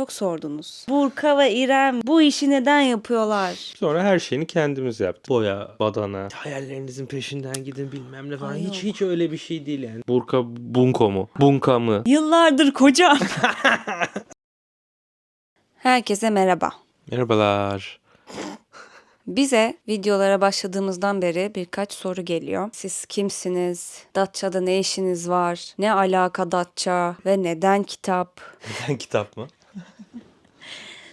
çok sordunuz. Burka ve İrem bu işi neden yapıyorlar? Sonra her şeyini kendimiz yaptık. Boya, badana, hayallerinizin peşinden gidin bilmem ne falan. Ay hiç yok. hiç öyle bir şey değil yani. Burka bunko mu? Bunka mı? Yıllardır kocam. Herkese merhaba. Merhabalar. Bize videolara başladığımızdan beri birkaç soru geliyor. Siz kimsiniz? Datça'da ne işiniz var? Ne alaka Datça? Ve neden kitap? Neden kitap mı?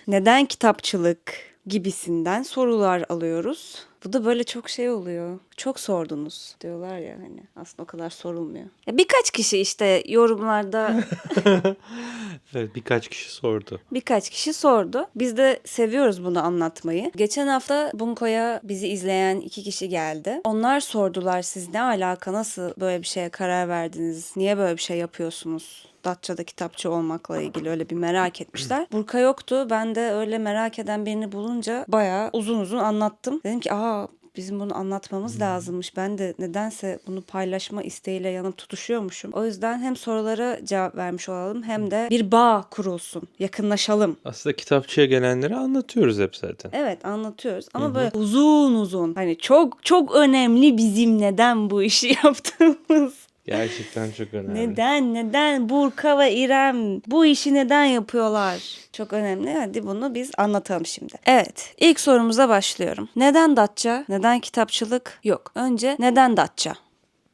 Neden kitapçılık? gibisinden sorular alıyoruz. Bu da böyle çok şey oluyor. Çok sordunuz diyorlar ya hani aslında o kadar sorulmuyor. Ya birkaç kişi işte yorumlarda Evet birkaç kişi sordu. Birkaç kişi sordu. Biz de seviyoruz bunu anlatmayı. Geçen hafta Bunko'ya bizi izleyen iki kişi geldi. Onlar sordular siz ne alaka nasıl böyle bir şeye karar verdiniz? Niye böyle bir şey yapıyorsunuz? Datça'da kitapçı olmakla ilgili öyle bir merak etmişler. Burka yoktu. Ben de öyle merak eden birini bulunca bayağı uzun uzun anlattım. Dedim ki aa bizim bunu anlatmamız lazımmış. Ben de nedense bunu paylaşma isteğiyle yanıp tutuşuyormuşum. O yüzden hem sorulara cevap vermiş olalım hem de bir bağ kurulsun. Yakınlaşalım. Aslında kitapçıya gelenleri anlatıyoruz hep zaten. Evet anlatıyoruz ama böyle uzun uzun hani çok çok önemli bizim neden bu işi yaptığımız. Gerçekten çok önemli. Neden neden Burka ve İrem bu işi neden yapıyorlar? Çok önemli. Hadi bunu biz anlatalım şimdi. Evet ilk sorumuza başlıyorum. Neden Datça? Neden kitapçılık? Yok. Önce neden Datça?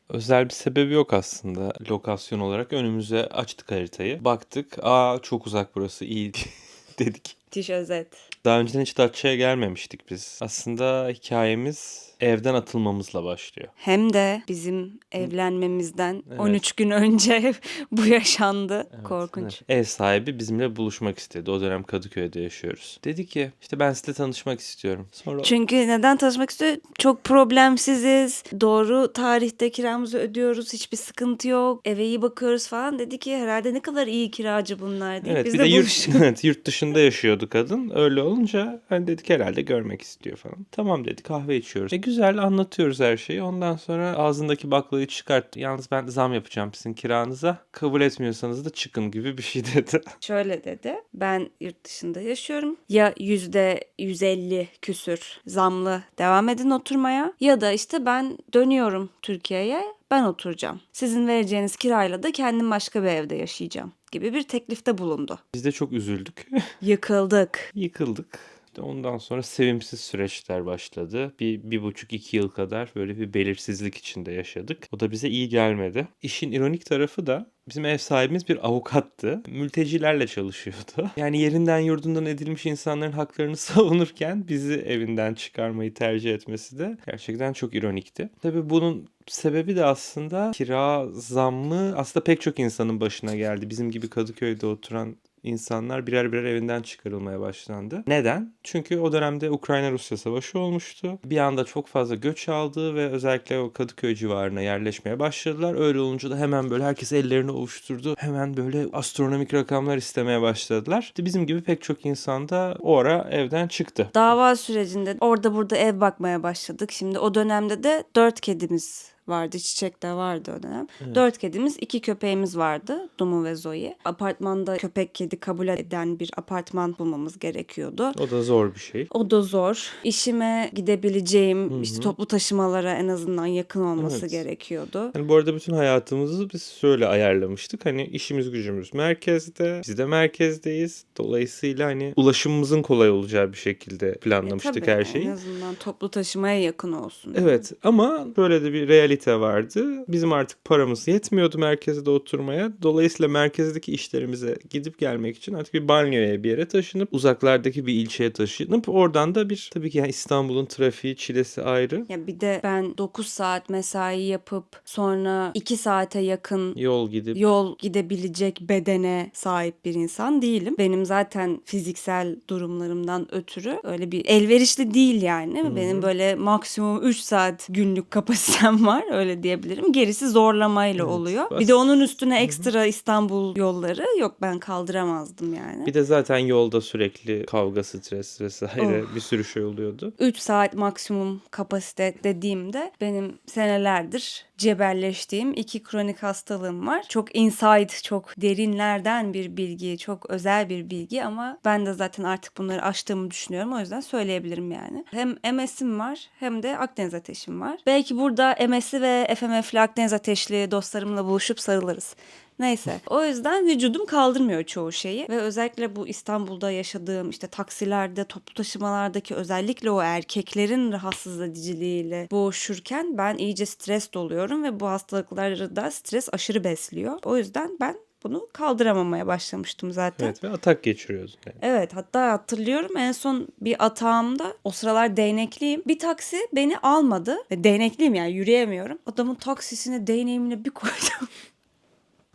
Özel bir sebebi yok aslında lokasyon olarak. Önümüze açtık haritayı. Baktık. Aa çok uzak burası iyi dedik. Tiş özet. Daha önceden hiç Datça'ya gelmemiştik biz. Aslında hikayemiz evden atılmamızla başlıyor. Hem de bizim evlenmemizden Evet. 13 gün önce bu yaşandı. Evet, Korkunç. evet. Ev sahibi bizimle buluşmak istedi. O dönem Kadıköy'de yaşıyoruz. Dedi ki işte ben sizinle tanışmak istiyorum. Sonra Çünkü neden tanışmak istiyor? Çok problemsiziz. Doğru tarihte kiramızı ödüyoruz. Hiçbir sıkıntı yok. Eve iyi bakıyoruz falan. Dedi ki herhalde ne kadar iyi kiracı bunlar diye. Evet Biz bir de de yurt, evet, yurt dışında yaşıyordu kadın. Öyle olunca hani dedik herhalde görmek istiyor falan. Tamam dedik kahve içiyoruz. E güzel anlatıyoruz her şeyi. Ondan sonra ağzındaki baklayı çıkarttı. Yalnız ben zam yapacağım sizin kiranıza. Kabul etmiyorsanız da çıkın gibi bir şey dedi. Şöyle dedi. Ben yurt dışında yaşıyorum. Ya yüzde 150 küsür zamlı devam edin oturmaya. Ya da işte ben dönüyorum Türkiye'ye. Ben oturacağım. Sizin vereceğiniz kirayla da kendim başka bir evde yaşayacağım gibi bir teklifte bulundu. Biz de çok üzüldük. Yıkıldık. Yıkıldık. Ondan sonra sevimsiz süreçler başladı. Bir, bir buçuk iki yıl kadar böyle bir belirsizlik içinde yaşadık. O da bize iyi gelmedi. İşin ironik tarafı da bizim ev sahibimiz bir avukattı. Mültecilerle çalışıyordu. Yani yerinden yurdundan edilmiş insanların haklarını savunurken bizi evinden çıkarmayı tercih etmesi de gerçekten çok ironikti. Tabii bunun sebebi de aslında kira zammı aslında pek çok insanın başına geldi. Bizim gibi Kadıköy'de oturan insanlar birer birer evinden çıkarılmaya başlandı. Neden? Çünkü o dönemde Ukrayna-Rusya savaşı olmuştu. Bir anda çok fazla göç aldı ve özellikle o Kadıköy civarına yerleşmeye başladılar. Öyle olunca da hemen böyle herkes ellerini ovuşturdu. Hemen böyle astronomik rakamlar istemeye başladılar. Bizim gibi pek çok insan da o ara evden çıktı. Dava sürecinde orada burada ev bakmaya başladık. Şimdi o dönemde de dört kedimiz vardı. Çiçek de vardı o dönem. Dört kedimiz, iki köpeğimiz vardı. Dumu ve Zoe. Apartmanda köpek kedi kabul eden bir apartman bulmamız gerekiyordu. O da zor bir şey. O da zor. İşime gidebileceğim, işte toplu taşımalara en azından yakın olması Evet. gerekiyordu. Yani bu arada bütün hayatımızı biz şöyle ayarlamıştık. Hani işimiz gücümüz merkezde. Biz de merkezdeyiz. Dolayısıyla hani ulaşımımızın kolay olacağı bir şekilde E, planlamıştık tabii, her şeyi. En azından toplu taşımaya yakın olsun. Evet ama böyle de bir realite vardı. Bizim artık paramız yetmiyordu merkezde oturmaya. Dolayısıyla merkezdeki işlerimize gidip gelmek için artık bir banyoya bir yere taşınıp uzaklardaki bir ilçeye taşınıp oradan da bir tabii ki yani İstanbul'un trafiği çilesi ayrı. Ya bir de ben 9 saat mesai yapıp sonra 2 saate yakın Yol gidip yol gidebilecek bedene sahip bir insan değilim. Benim zaten fiziksel durumlarımdan ötürü öyle bir elverişli değil yani. Benim böyle maksimum 3 saat günlük kapasitem var öyle diyebilirim. Gerisi zorlamayla Evet, oluyor. bas- Bir de onun üstüne ekstra İstanbul yolları yok ben kaldıramazdım yani. bir de zaten yolda sürekli kavga, stres vesaire Oh. bir sürü şey oluyordu. 3 saat maksimum kapasite dediğimde benim senelerdir cebelleştiğim iki kronik hastalığım var. Çok inside, çok derinlerden bir bilgi, çok özel bir bilgi ama ben de zaten artık bunları aştığımı düşünüyorum. O yüzden söyleyebilirim yani. Hem MS'im var hem de Akdeniz ateşim var. Belki burada MS'i ve FMF'li Akdeniz ateşli dostlarımla buluşup sarılırız. Neyse. O yüzden vücudum kaldırmıyor çoğu şeyi ve özellikle bu İstanbul'da yaşadığım işte taksilerde, toplu taşımalardaki özellikle o erkeklerin rahatsız ediciliğiyle boğuşurken ben iyice stres doluyorum ve bu hastalıkları da stres aşırı besliyor. O yüzden ben bunu kaldıramamaya başlamıştım zaten. Evet ve atak geçiriyorsun. Yani. Evet hatta hatırlıyorum en son bir atağımda o sıralar değnekliyim. Bir taksi beni almadı ve değnekliyim yani yürüyemiyorum. Adamın taksisine değneğimle bir koydum.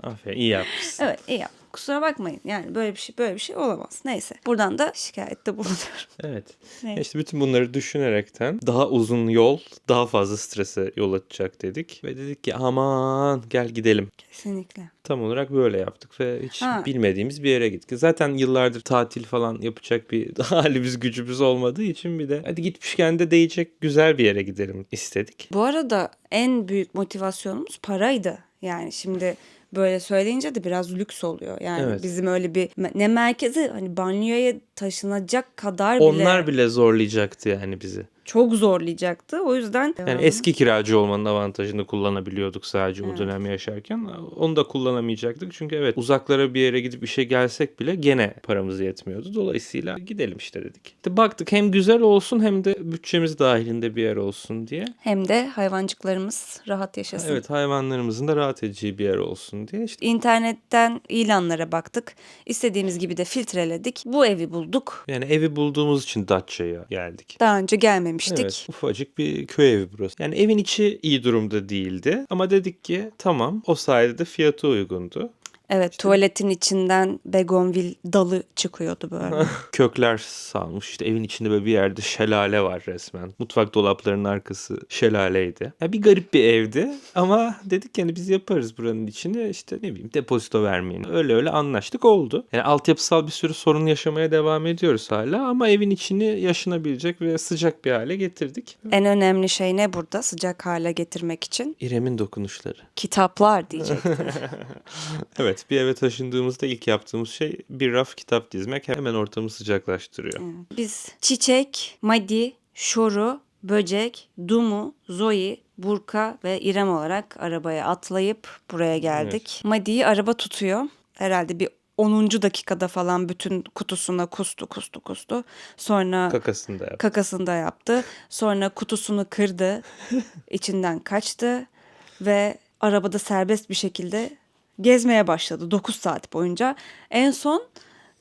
Aferin iyi yapmışsın. evet iyi yaptım. Kusura bakmayın yani böyle bir şey böyle bir şey olamaz. Neyse buradan da şikayette bulunuyorum. Evet. Evet. İşte bütün bunları düşünerekten daha uzun yol daha fazla strese yol açacak dedik. Ve dedik ki aman gel gidelim. Kesinlikle. Tam olarak böyle yaptık ve hiç Ha. bilmediğimiz bir yere gittik. Zaten yıllardır tatil falan yapacak bir halimiz gücümüz olmadığı için bir de hadi gitmişken de değecek güzel bir yere gidelim istedik. Bu arada en büyük motivasyonumuz paraydı. Yani şimdi böyle söyleyince de biraz lüks oluyor. Yani Evet. bizim öyle bir ne merkezi hani banyoya taşınacak kadar bile, Onlar bile zorlayacaktı yani bizi. Çok zorlayacaktı. O yüzden Yani eski kiracı olmanın avantajını kullanabiliyorduk sadece o Evet. dönem yaşarken. Onu da kullanamayacaktık. Çünkü evet uzaklara bir yere gidip işe gelsek bile gene paramız yetmiyordu. Dolayısıyla gidelim işte dedik. İşte baktık hem güzel olsun hem de bütçemiz dahilinde bir yer olsun diye. hem de hayvancıklarımız rahat yaşasın. Evet hayvanlarımızın da rahat edeceği bir yer olsun diye. İşte İnternetten ilanlara baktık. İstediğimiz gibi de filtreledik. Bu evi bulduk. yani evi bulduğumuz için Datça'ya geldik. Daha önce gelmemiştik. Evet, ufacık bir köy evi burası. Yani evin içi iyi durumda değildi ama dedik ki tamam o sayede de fiyatı uygundu. Evet, tuvaletin içinden begonvil dalı çıkıyordu böyle. Kökler salmış işte evin içinde böyle bir yerde şelale var resmen. Mutfak dolaplarının arkası şelaleydi. Ya bir garip bir evdi ama dedik yani biz yaparız buranın içini işte ne bileyim depozito vermeyin. Öyle öyle anlaştık oldu. Yani altyapısal bir sürü sorun yaşamaya devam ediyoruz hala ama evin içini yaşanabilecek ve sıcak bir hale getirdik. en önemli şey ne burada sıcak hale getirmek için? İrem'in dokunuşları. Kitaplar diyecektim. Evet bir eve taşındığımızda ilk yaptığımız şey bir raf kitap dizmek hemen ortamı sıcaklaştırıyor. Biz Çiçek, Madi, Şoru, Böcek, Dumu, Zoe, Burka ve İrem olarak arabaya atlayıp buraya geldik. Madi'yi araba tutuyor. Herhalde bir 10. dakikada falan bütün kutusuna kustu kustu kustu. Sonra Kakasını da yap. kakasını da yaptı. Sonra kutusunu kırdı. içinden kaçtı ve arabada serbest bir şekilde gezmeye başladı 9 saat boyunca. En son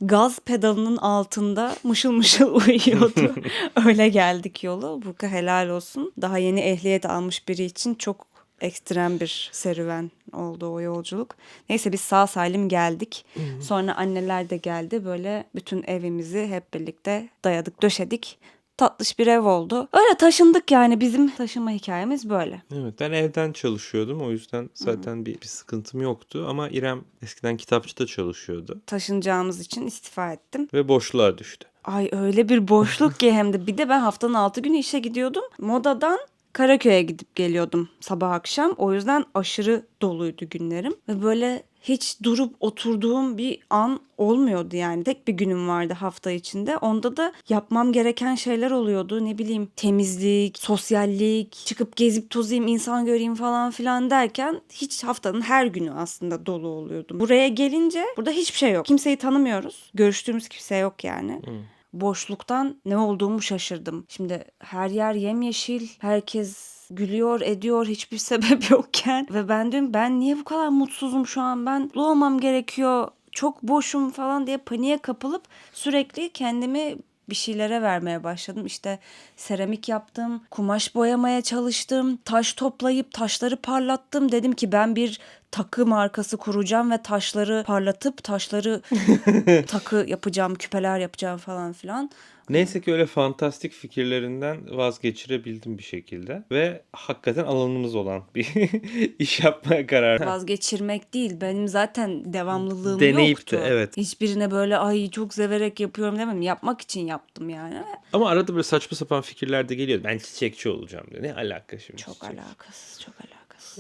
gaz pedalının altında mışıl mışıl uyuyordu. Öyle geldik yolu. Burka helal olsun. Daha yeni ehliyet almış biri için çok ekstrem bir serüven oldu o yolculuk. Neyse biz sağ salim geldik. Sonra anneler de geldi. Böyle bütün evimizi hep birlikte dayadık, döşedik. Tatlış bir ev oldu. Öyle taşındık yani bizim taşınma hikayemiz böyle. Evet ben evden çalışıyordum o yüzden zaten bir, bir sıkıntım yoktu ama İrem eskiden kitapçıda çalışıyordu Taşınacağımız için istifa ettim. ve boşluğa düştü. Ay öyle bir boşluk ki hem de bir de ben haftanın 6 günü işe gidiyordum. Modadan Karaköy'e gidip geliyordum sabah akşam. O yüzden aşırı doluydu günlerim. Ve böyle hiç durup oturduğum bir an olmuyordu yani. Tek bir günüm vardı hafta içinde. Onda da yapmam gereken şeyler oluyordu. Ne bileyim temizlik, sosyallik, çıkıp gezip tozayım, insan göreyim falan filan derken hiç haftanın her günü aslında dolu oluyordum. Buraya gelince burada hiçbir şey yok. Kimseyi tanımıyoruz. Görüştüğümüz kimse yok yani boşluktan ne olduğumu şaşırdım. Şimdi her yer yemyeşil, herkes gülüyor, ediyor hiçbir sebep yokken ve ben diyorum ben niye bu kadar mutsuzum şu an? Ben mutlu olmam gerekiyor. Çok boşum falan diye paniğe kapılıp sürekli kendimi bir şeylere vermeye başladım. İşte seramik yaptım, kumaş boyamaya çalıştım, taş toplayıp taşları parlattım. Dedim ki ben bir takı markası kuracağım ve taşları parlatıp taşları takı yapacağım, küpeler yapacağım falan filan. Neyse ki öyle fantastik fikirlerinden vazgeçirebildim bir şekilde ve hakikaten alanımız olan bir iş yapmaya karar. Vazgeçirmek değil. Benim zaten devamlılığım Deneyip yoktu. de, evet. Hiçbirine böyle ay çok severek yapıyorum demem. Yapmak için yaptım yani. Ama arada böyle saçma sapan fikirler de geliyor. Ben çiçekçi olacağım diyor. Ne alaka şimdi? Çok çiçek? alakasız, çok alakasız.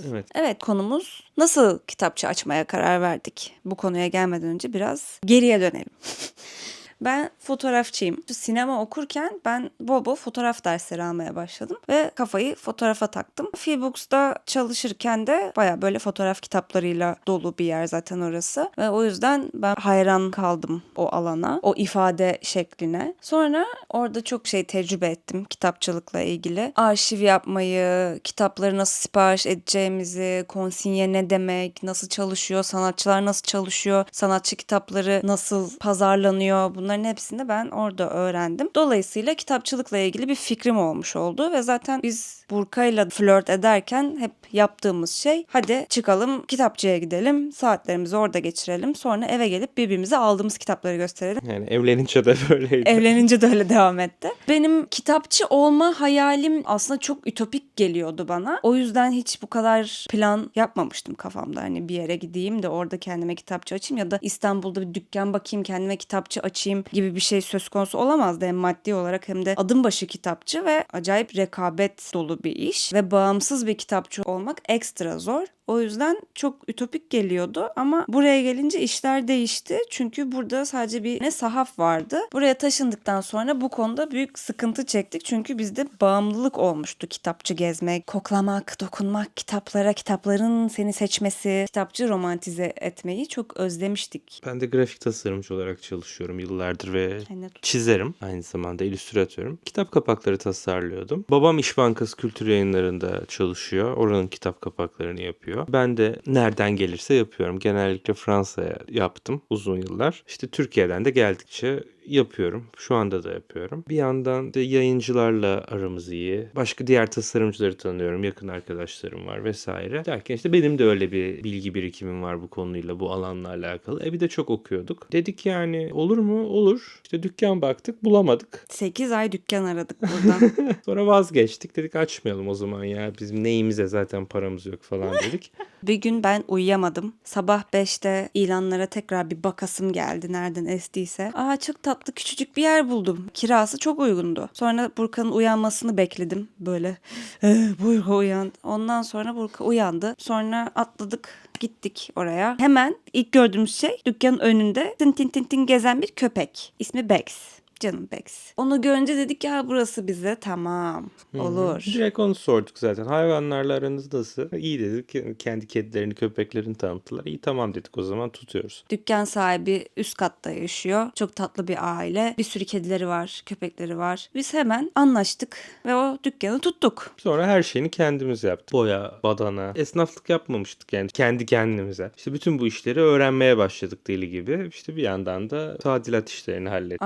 Evet. Evet konumuz nasıl kitapçı açmaya karar verdik? Bu konuya gelmeden önce biraz geriye dönelim. Ben fotoğrafçıyım. Sinema okurken ben bol fotoğraf dersleri almaya başladım ve kafayı fotoğrafa taktım. Freebooks'ta çalışırken de baya böyle fotoğraf kitaplarıyla dolu bir yer zaten orası ve o yüzden ben hayran kaldım o alana, o ifade şekline. Sonra orada çok şey tecrübe ettim kitapçılıkla ilgili. Arşiv yapmayı, kitapları nasıl sipariş edeceğimizi, konsinye ne demek, nasıl çalışıyor, sanatçılar nasıl çalışıyor, sanatçı kitapları nasıl pazarlanıyor bunların hepsini ben orada öğrendim. Dolayısıyla kitapçılıkla ilgili bir fikrim olmuş oldu ve zaten biz Burka'yla flört ederken hep yaptığımız şey hadi çıkalım kitapçıya gidelim, saatlerimizi orada geçirelim, sonra eve gelip birbirimize aldığımız kitapları gösterelim. Yani evlenince de böyleydi. Evlenince de öyle devam etti. Benim kitapçı olma hayalim aslında çok ütopik geliyordu bana. O yüzden hiç bu kadar plan yapmamıştım kafamda. Hani bir yere gideyim de orada kendime kitapçı açayım ya da İstanbul'da bir dükkan bakayım kendime kitapçı açayım gibi bir şey söz konusu olamazdı. Hem maddi olarak hem de adım başı kitapçı ve acayip rekabet dolu bir iş. Ve bağımsız bir kitapçı olmak ekstra zor. O yüzden çok ütopik geliyordu ama buraya gelince işler değişti. Çünkü burada sadece bir ne sahaf vardı. Buraya taşındıktan sonra bu konuda büyük sıkıntı çektik. Çünkü bizde bağımlılık olmuştu kitapçı gezmek, koklamak, dokunmak, kitaplara, kitapların seni seçmesi, kitapçı romantize etmeyi çok özlemiştik. Ben de grafik tasarımcı olarak çalışıyorum yıllardır ve Aynen. çizerim. Aynı zamanda illüstratörüm. Kitap kapakları tasarlıyordum. Babam İş Bankası Kültür Yayınları'nda çalışıyor. Oranın kitap kapaklarını yapıyor. Ben de nereden gelirse yapıyorum. Genellikle Fransa'ya yaptım uzun yıllar. İşte Türkiye'den de geldikçe yapıyorum. Şu anda da yapıyorum. Bir yandan da yayıncılarla aramız iyi. Başka diğer tasarımcıları tanıyorum. Yakın arkadaşlarım var vesaire. Derken işte benim de öyle bir bilgi birikimim var bu konuyla, bu alanla alakalı. E bir de çok okuyorduk. Dedik yani olur mu? Olur. İşte dükkan baktık bulamadık. 8 ay dükkan aradık buradan. Sonra vazgeçtik. Dedik açmayalım o zaman ya. Bizim neyimize zaten paramız yok falan dedik. bir gün ben uyuyamadım. Sabah 5'te ilanlara tekrar bir bakasım geldi nereden estiyse. Aa çok tatlı küçücük bir yer buldum. Kirası çok uygundu. Sonra Burkan'ın uyanmasını bekledim. Böyle "Eh, Burka uyan. Ondan sonra Burka uyandı. Sonra atladık gittik oraya. Hemen ilk gördüğümüz şey dükkanın önünde tin tin tin tin gezen bir köpek. İsmi Bex. Canım Bex. Onu görünce dedik ya burası bize tamam olur. Direkt onu sorduk zaten. Hayvanlarla aranız nasıl? İyi dedik. Kendi kedilerini, köpeklerini tanıttılar. İyi tamam dedik o zaman tutuyoruz. Dükkan sahibi üst katta yaşıyor. Çok tatlı bir aile. Bir sürü kedileri var, köpekleri var. Biz hemen anlaştık ve o dükkanı tuttuk. Sonra her şeyini kendimiz yaptık. Boya, badana. Esnaflık yapmamıştık yani kendi kendimize. İşte bütün bu işleri öğrenmeye başladık deli gibi. İşte bir yandan da tadilat işlerini hallettik.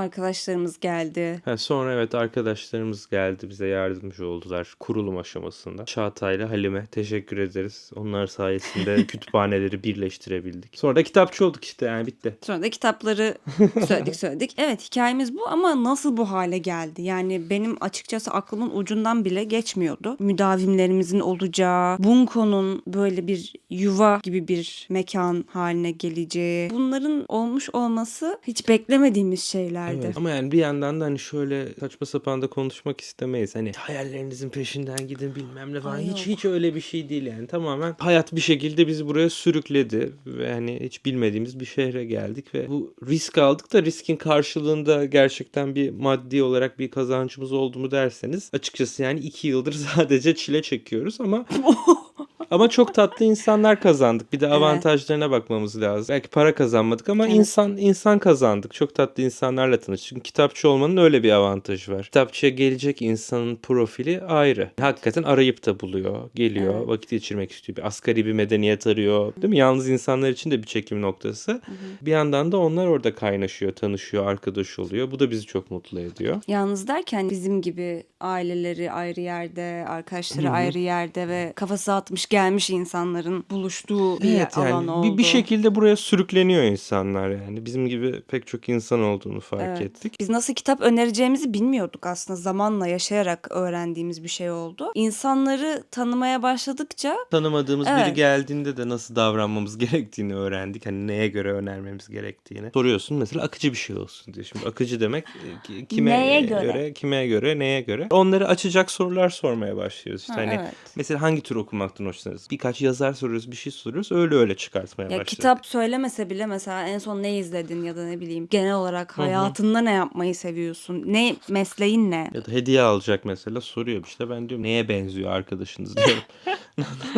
Arkadaşlarımız geldi. Ha, sonra evet arkadaşlarımız geldi bize yardımcı oldular kurulum aşamasında. Çağatay'la Halime teşekkür ederiz. Onlar sayesinde kütüphaneleri birleştirebildik. Sonra da kitapçı olduk işte yani bitti. Sonra da kitapları söyledik söyledik. Evet hikayemiz bu ama nasıl bu hale geldi? Yani benim açıkçası aklımın ucundan bile geçmiyordu. Müdavimlerimizin olacağı, Bunko'nun böyle bir yuva gibi bir mekan haline geleceği. Bunların olmuş olması hiç beklemediğimiz şeylerdi. Evet. Ama yani bir yandan da hani şöyle saçma sapan da konuşmak istemeyiz. Hani hayallerinizin peşinden gidin bilmem ne falan. Ay hiç yok. hiç öyle bir şey değil yani. Tamamen hayat bir şekilde bizi buraya sürükledi ve hani hiç bilmediğimiz bir şehre geldik ve bu risk aldık da riskin karşılığında gerçekten bir maddi olarak bir kazancımız oldu mu derseniz açıkçası yani iki yıldır sadece çile çekiyoruz ama ama çok tatlı insanlar kazandık. Bir de avantajlarına bakmamız lazım. Belki para kazanmadık ama Evet. insan insan kazandık. Çok tatlı insanlarla tanıştık. Çünkü kitapçı olmanın öyle bir avantajı var. Kitapçıya gelecek insanın profili ayrı. Hakikaten arayıp da buluyor. Geliyor. Evet. Vakit geçirmek istiyor. Bir asgari bir medeniyet arıyor. Değil mi? Yalnız insanlar için de bir çekim noktası. Bir yandan da onlar orada kaynaşıyor, tanışıyor, arkadaş oluyor. Bu da bizi çok mutlu ediyor. Yalnız derken bizim gibi aileleri ayrı yerde, arkadaşları ayrı yerde ve kafası atmış gelmiş insanların buluştuğu bir Evet alan yani oldu. bir, bir şekilde buraya sürükleniyor insanlar yani. Bizim gibi pek çok insan olduğunu fark Evet. ettik. Biz nasıl kitap önereceğimizi bilmiyorduk aslında. Zamanla yaşayarak öğrendiğimiz bir şey oldu. İnsanları tanımaya başladıkça Tanımadığımız biri Evet. geldiğinde de nasıl davranmamız gerektiğini öğrendik. Hani neye göre önermemiz gerektiğini. Soruyorsun mesela akıcı bir şey olsun diye. Şimdi akıcı demek e, ki- kime Neye göre? göre? kime göre, neye göre? Onları açacak sorular sormaya başlıyoruz. İşte Ha, hani evet. mesela hangi tür okumaktan hoşlanırsın? Yapabilirsiniz. Birkaç yazar soruyoruz, bir şey soruyoruz. Öyle öyle çıkartmaya Ya başladık. kitap söylemese bile mesela en son ne izledin ya da ne bileyim genel olarak hayatında ne yapmayı seviyorsun? Ne mesleğin ne? Ya da hediye alacak mesela soruyor işte ben diyorum neye benziyor arkadaşınız diyorum.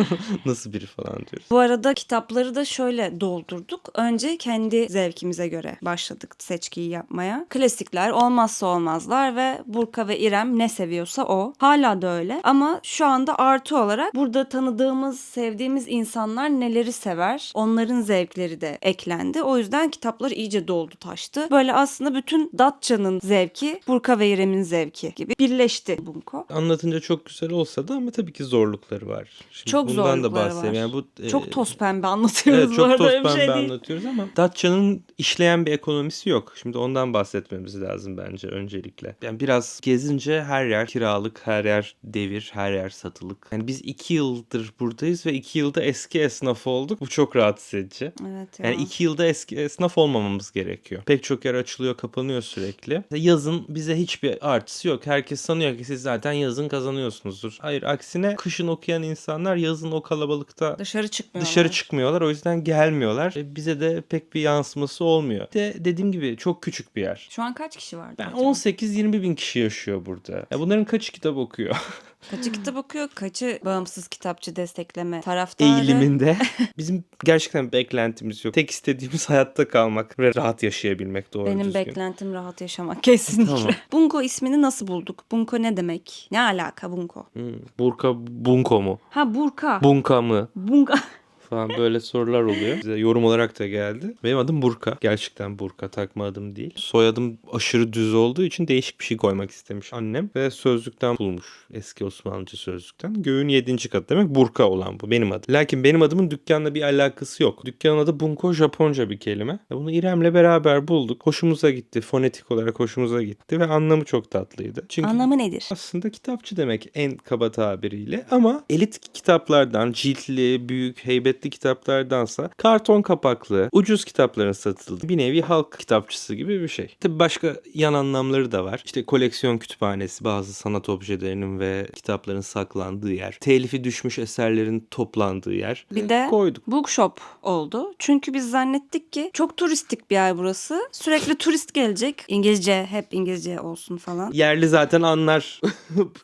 Nasıl biri falan diyoruz. Bu arada kitapları da şöyle doldurduk. Önce kendi zevkimize göre başladık seçkiyi yapmaya. Klasikler, olmazsa olmazlar ve Burka ve İrem ne seviyorsa o. Hala da öyle. Ama şu anda artı olarak burada tanıdığımız, sevdiğimiz insanlar neleri sever? Onların zevkleri de eklendi. O yüzden kitaplar iyice doldu taştı. Böyle aslında bütün Datça'nın zevki, Burka ve İrem'in zevki gibi birleşti Bunko. Anlatınca çok güzel olsa da ama tabii ki zorlukları var. Şimdi Çok bundan da bahsedeyim. var. Yani bu, e, Çok toz pembe anlatıyoruz Evet çok toz bir pembe şey değil. anlatıyoruz ama Datça'nın işleyen bir ekonomisi yok. Şimdi ondan bahsetmemiz lazım bence öncelikle. Yani biraz gezince her yer kiralık, her yer devir, her yer satılık. Yani biz iki yıldır buradayız ve iki yılda eski esnaf olduk. Bu çok rahatsız edici. Evet ya. Yani iki yılda eski esnaf olmamamız gerekiyor. Pek çok yer açılıyor, kapanıyor sürekli. Yazın bize hiçbir artısı yok. Herkes sanıyor ki siz zaten yazın kazanıyorsunuzdur. Hayır, aksine kışın okuyan insanlar yazın o kalabalıkta Dışarı çıkmıyorlar. dışarı çıkmıyorlar. O yüzden gelmiyorlar. E, Bize de pek bir yansıması olmuyor. De dediğim gibi çok küçük bir yer. Şu an kaç kişi var? Ben acaba? 18-20 bin kişi yaşıyor burada. Ya bunların kaçı kitap okuyor? Kaçı kitap okuyor, kaçı bağımsız kitapçı destekleme taraftarı. Eğiliminde. Bizim gerçekten beklentimiz yok. Tek istediğimiz hayatta kalmak ve rahat yaşayabilmek doğru Benim düzgün. beklentim rahat yaşamak kesinlikle. Tamam. Bunko ismini nasıl bulduk? Bunko ne demek? Ne alaka Bunko? Hmm. Burka Bunko mu? Ha Burka. Bunka mı? Bunka. Falan böyle sorular oluyor. Bize yorum olarak da geldi. Benim adım Burka. Gerçekten Burka. Takma adım değil. Soyadım aşırı düz olduğu için değişik bir şey koymak istemiş annem. Ve sözlükten bulmuş. Eski Osmanlıca sözlükten. Göğün 7. katı demek Burka olan bu. Benim adım. Lakin benim adımın dükkanla bir alakası yok. Dükkanın adı Bunko Japonca bir kelime. Ve Bunu İrem'le beraber bulduk. Hoşumuza gitti. Fonetik olarak hoşumuza gitti. Ve anlamı çok tatlıydı. Çünkü Anlamı nedir? aslında kitapçı demek en kaba tabiriyle ama elit kitaplardan, ciltli, büyük, heybetli kitaplardansa karton kapaklı, ucuz kitapların satıldığı bir nevi halk kitapçısı gibi bir şey. Tabii başka yan anlamları da var. İşte koleksiyon kütüphanesi, bazı sanat objelerinin ve kitapların saklandığı yer, telifi düşmüş eserlerin toplandığı yer. Bir de koyduk. Bookshop oldu. Çünkü biz zannettik ki çok turistik bir yer burası. Sürekli turist gelecek. İngilizce, hep İngilizce olsun falan. Yerli zaten anlar.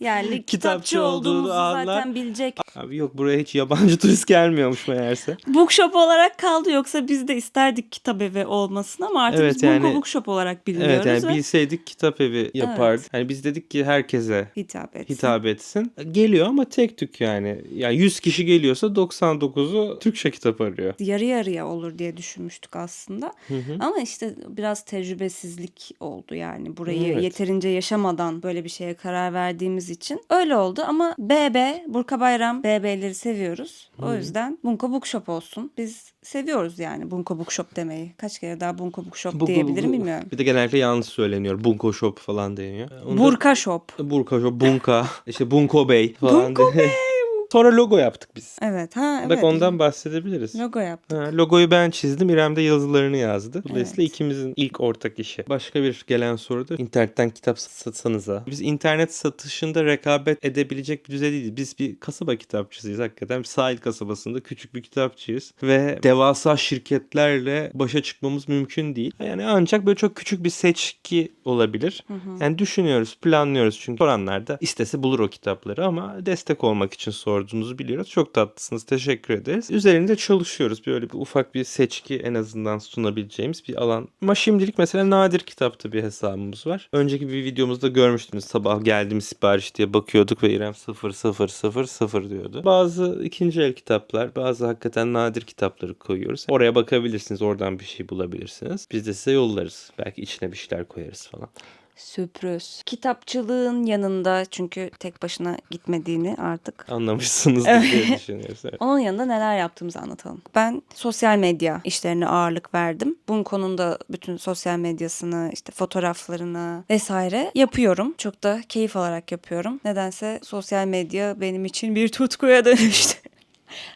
Yerli kitapçı, Kitapçı olduğumuzu anlar. zaten bilecek. Abi yok buraya hiç yabancı turist gelmiyormuş meğerse. Bookshop olarak kaldı yoksa biz de isterdik kitap evi olmasını ama artık Evet, biz Bunko yani- Bookshop olarak biliniyoruz Evet yani ve bilseydik kitap evi yapardık. Hani biz dedik ki herkese hitap etsin. hitap etsin. Geliyor ama tek tük yani. Yani 100 kişi geliyorsa 99'u Türkçe kitap arıyor. yarı yarıya olur diye düşünmüştük aslında. Hı hı. Ama işte biraz tecrübesizlik oldu yani burayı Evet. yeterince yaşamadan böyle bir şeye karar verdiğimiz için. Öyle oldu ama BB, Burka Bayram BB'leri seviyoruz. O yüzden Bunko Bookshop olsun. Biz seviyoruz yani Bunko Bookshop demeyi. Kaç kere daha Bunko Bookshop Bu- bu- diyebilirim bu- bilmiyorum. Bir de genellikle yanlış söyleniyor. Bunko Shop falan deniyor. Onu da- Burka Shop. Burka Shop, Bunka, işte Bunko Bey falan. Bunko diye. Sonra logo yaptık biz. Evet ha evet. Bak ondan bahsedebiliriz. Logo yaptık. Ha, logoyu ben çizdim. İrem de yazılarını yazdı. Dolayısıyla Evet. ikimizin ilk ortak işi. Başka bir gelen soru da internetten kitap satsanıza. Biz internet satışında rekabet edebilecek bir düzey değiliz. Biz bir kasaba kitapçısıyız hakikaten. Bir sahil kasabasında küçük bir kitapçıyız. Ve devasa şirketlerle başa çıkmamız mümkün değil. Yani ancak böyle çok küçük bir seçki olabilir. Yani düşünüyoruz, planlıyoruz çünkü soranlar da istese bulur o kitapları ama destek olmak için sorduğunuzu biliyoruz. Çok tatlısınız. Teşekkür ederiz. Üzerinde çalışıyoruz. Böyle bir ufak bir seçki en azından sunabileceğimiz bir alan. Ama şimdilik mesela nadir kitapta bir hesabımız var. Önceki bir videomuzda görmüştünüz. Sabah geldim sipariş diye bakıyorduk ve İrem 0 0 0 0 diyordu. Bazı ikinci el kitaplar, bazı hakikaten nadir kitapları koyuyoruz. Oraya bakabilirsiniz. Oradan bir şey bulabilirsiniz. Biz de size yollarız. Belki içine bir şeyler koyarız falan. Sürpriz. Kitapçılığın yanında çünkü tek başına gitmediğini artık Anlamışsınızdır diye düşünüyoruz. Evet. Onun yanında neler yaptığımızı anlatalım. Ben sosyal medya işlerine ağırlık verdim. Bunun konuda bütün sosyal medyasını, işte fotoğraflarını vesaire yapıyorum. Çok da keyif alarak yapıyorum. Nedense sosyal medya benim için bir tutkuya dönüştü.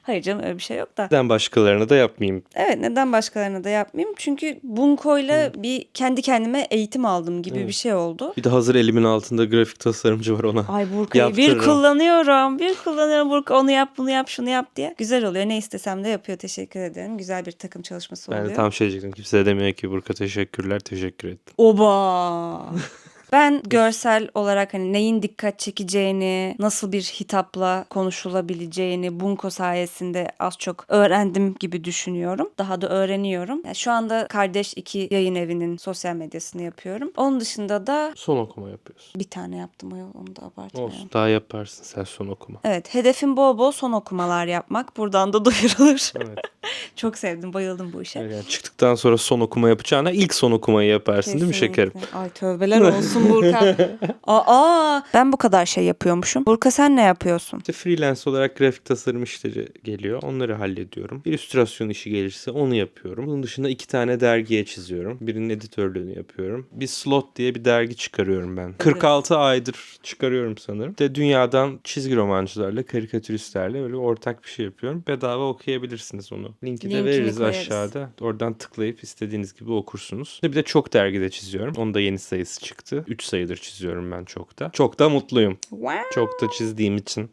Hayır canım öyle bir şey yok da. Neden başkalarına da yapmayayım? Evet neden başkalarına da yapmayayım? Çünkü Bunko'yla bir kendi kendime eğitim aldım gibi Evet. bir şey oldu. Bir de hazır elimin altında grafik tasarımcı var ona. Ay Burka'yı bir kullanıyorum. Bir kullanıyorum Burka onu yap bunu yap şunu yap diye. Güzel oluyor. Ne istesem de yapıyor. Teşekkür ederim. Güzel bir takım çalışması Ben oluyor. de tam şey diyecektim. Kimse de demiyor ki Burka teşekkürler teşekkür ettim. Oba. Ben görsel olarak hani neyin dikkat çekeceğini, nasıl bir hitapla konuşulabileceğini Bunko sayesinde az çok öğrendim gibi düşünüyorum. Daha da öğreniyorum. Yani şu anda kardeş iki yayın evinin sosyal medyasını yapıyorum. Onun dışında da Son okuma yapıyorsun. bir tane yaptım onu da abartmayalım. Olsun daha yaparsın sen son okuma. Evet, hedefim bol bol son okumalar yapmak. Buradan da duyurulur. Evet. Çok sevdim, bayıldım bu işe. yani çıktıktan sonra son okuma yapacağına ilk son okumayı yaparsın değil mi Kesinlikle. şekerim? Ay tövbeler olsun Burka. Aa, ben bu kadar şey yapıyormuşum. Burka sen ne yapıyorsun? İşte freelance olarak grafik tasarım işleri geliyor. Onları hallediyorum. İllüstrasyon işi gelirse onu yapıyorum. Bunun dışında iki tane dergiye çiziyorum. Birinin editörlüğünü yapıyorum. Bir Slot diye bir dergi çıkarıyorum ben. 46 aydır çıkarıyorum sanırım. De dünyadan çizgi romancılarla, karikatüristlerle böyle ortak bir şey yapıyorum. Bedava okuyabilirsiniz onu. Linki de Linkini veririz koyarız. aşağıda. Oradan tıklayıp istediğiniz gibi okursunuz. Bir de çok dergide çiziyorum. Onda yeni sayısı çıktı. 3 sayıdır çiziyorum ben çok da. Çok da mutluyum. Wow. Çok da çizdiğim için.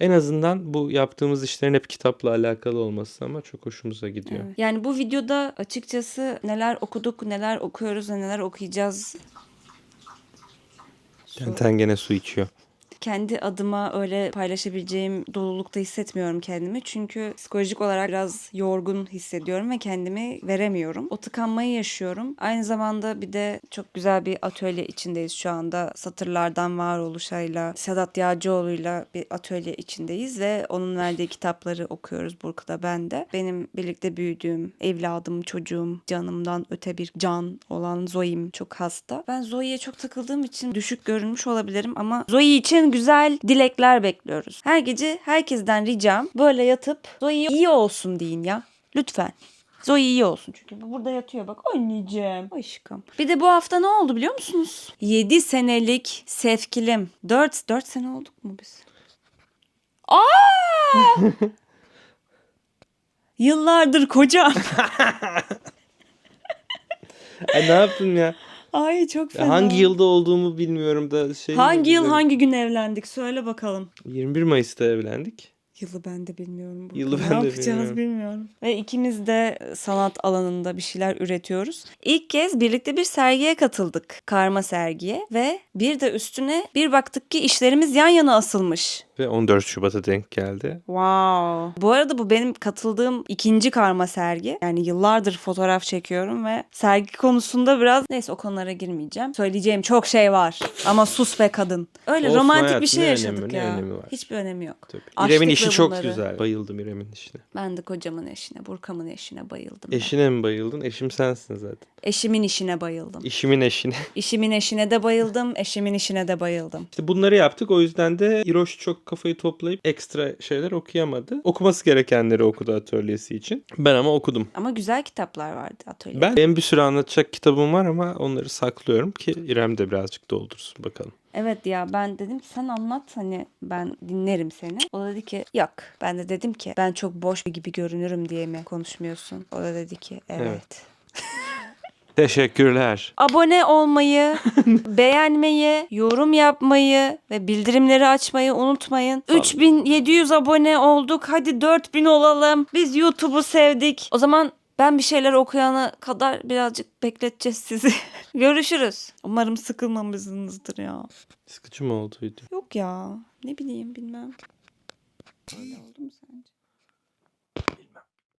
En azından bu yaptığımız işlerin hep kitapla alakalı olması ama çok hoşumuza gidiyor. Evet. Yani bu videoda açıkçası neler okuduk, neler okuyoruz ve neler okuyacağız. Tenten gene su içiyor. Kendi adıma öyle paylaşabileceğim dolulukta hissetmiyorum kendimi. Çünkü psikolojik olarak biraz yorgun hissediyorum ve kendimi veremiyorum. O tıkanmayı yaşıyorum. Aynı zamanda bir de çok güzel bir atölye içindeyiz şu anda. Satırlardan varoluşayla, Sedat Yağcıoğlu'yla bir atölye içindeyiz ve onun verdiği kitapları okuyoruz Burku'da ben de. Benim birlikte büyüdüğüm evladım, çocuğum, canımdan öte bir can olan Zoe'm çok hasta. Ben Zoe'ye çok takıldığım için düşük görünmüş olabilirim ama Zoe için güzel dilekler bekliyoruz. Her gece herkesten ricam böyle yatıp Zoe iyi olsun deyin ya. Lütfen. Zoe iyi olsun çünkü bu burada yatıyor bak anneciğim. Aşkım. Bir de bu hafta ne oldu biliyor musunuz? 7 senelik sevkilim. 4 4 sene olduk mu biz? Aa! Yıllardır kocam. Ay ne yaptın ya? Ay çok fena. Hangi yılda olduğumu bilmiyorum da şey. Hangi yıl hangi gün evlendik? Söyle bakalım. 21 Mayıs'ta evlendik. Yılı ben de bilmiyorum. burada. Yılı ne ben de yapacağız bilmiyorum. bilmiyorum. Ve ikimiz de sanat alanında bir şeyler üretiyoruz. İlk kez birlikte bir sergiye katıldık. Karma sergiye ve bir de üstüne bir baktık ki işlerimiz yan yana asılmış. Ve 14 Şubat'a denk geldi. Wow. Bu arada bu benim katıldığım ikinci karma sergi. Yani yıllardır fotoğraf çekiyorum ve sergi konusunda biraz neyse o konulara girmeyeceğim. Söyleyeceğim çok şey var ama sus be kadın. Öyle Olsun romantik hayatım, bir şey ne yaşadık önemi- ne ya. önemi var? Hiçbir önemi yok. İrem'in ve işi çok bunları. güzel. Bayıldım İrem'in işine. Ben de kocamın eşine, Burkam'ın eşine bayıldım. ben. Eşine mi bayıldın? Eşim sensin zaten. Eşimin işine bayıldım. İşimin eşine. İşimin eşine de bayıldım, eşimin işine de bayıldım. İşte bunları yaptık. O yüzden de Hiroş çok kafayı toplayıp ekstra şeyler okuyamadı. Okuması gerekenleri okudu atölyesi için. Ben ama okudum. Ama güzel kitaplar vardı atölyede. Ben benim bir sürü anlatacak kitabım var ama onları saklıyorum ki İrem de birazcık doldursun bakalım. Evet ya ben dedim ki sen anlat hani ben dinlerim seni. O da dedi ki yok. Ben de dedim ki ben çok boş gibi görünürüm diye mi konuşmuyorsun? O da dedi ki evet. Evet. Teşekkürler. Abone olmayı, beğenmeyi, yorum yapmayı ve bildirimleri açmayı unutmayın. 3700 abone olduk. Hadi 4000 olalım. Biz YouTube'u sevdik. O zaman ben bir şeyler okuyana kadar birazcık bekleteceğiz sizi. Görüşürüz. Umarım sıkılmamışsınızdır ya. Sıkıcı mı oldu video? Yok ya. Ne bileyim bilmem. Öyle oldu mu sence?